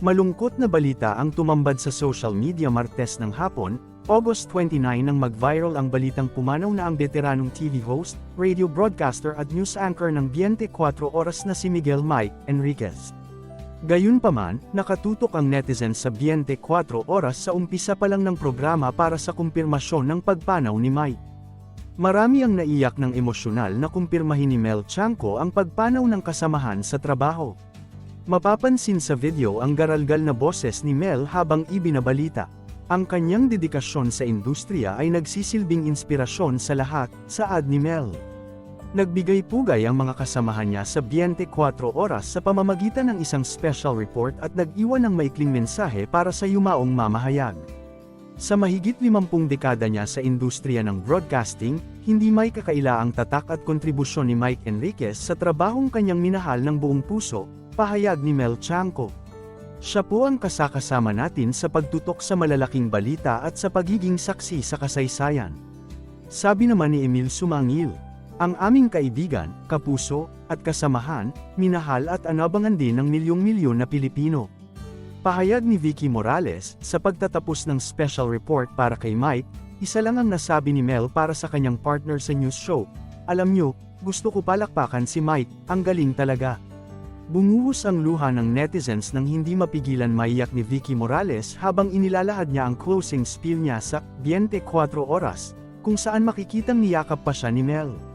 Malungkot na balita ang tumambad sa social media Martes ng hapon, August 29 nang mag-viral ang balitang pumanaw na ang veteranong TV host, radio broadcaster at news anchor ng 24 oras na si Miguel Mike Enriquez. Gayunpaman, nakatutok ang netizens sa 24 oras sa umpisa pa lang ng programa para sa kumpirmasyon ng pagpanaw ni Mike. Marami ang naiyak ng emosyonal na kumpirmahin ni Mel Chanco ang pagpanaw ng kasamahan sa trabaho. Mapapansin sa video ang garalgal na boses ni Mel habang ibinabalita. Ang kanyang dedikasyon sa industriya ay nagsisilbing inspirasyon sa lahat, saad ni Mel. Nagbigay pugay ang mga kasamahan niya sa 24 oras sa pamamagitan ng isang special report at nag-iwan ng maikling mensahe para sa yumaong mamahayag. Sa mahigit 50 dekada niya sa industriya ng broadcasting, hindi may kakaila ang tatak at kontribusyon ni Mike Enriquez sa trabahong kanyang minahal ng buong puso, pahayag ni Mel Chanco. Siya po ang kasakasama natin sa pagtutok sa malalaking balita at sa pagiging saksi sa kasaysayan. Sabi naman ni Emil Sumangil, ang aming kaibigan, kapuso, at kasamahan, minahal at anabangan din ng milyong-milyon na Pilipino. Pahayag ni Vicky Morales, sa pagtatapos ng special report para kay Mike, isa lang ang nasabi ni Mel para sa kanyang partner sa news show. Alam nyo, gusto ko palakpakan si Mike, ang galing talaga. Bumuhos ang luha ng netizens nang hindi mapigilan maiyak ni Vicky Morales habang inilalahad niya ang closing spiel niya sa 24 oras, kung saan makikitang niyakap pa siya ni Mel.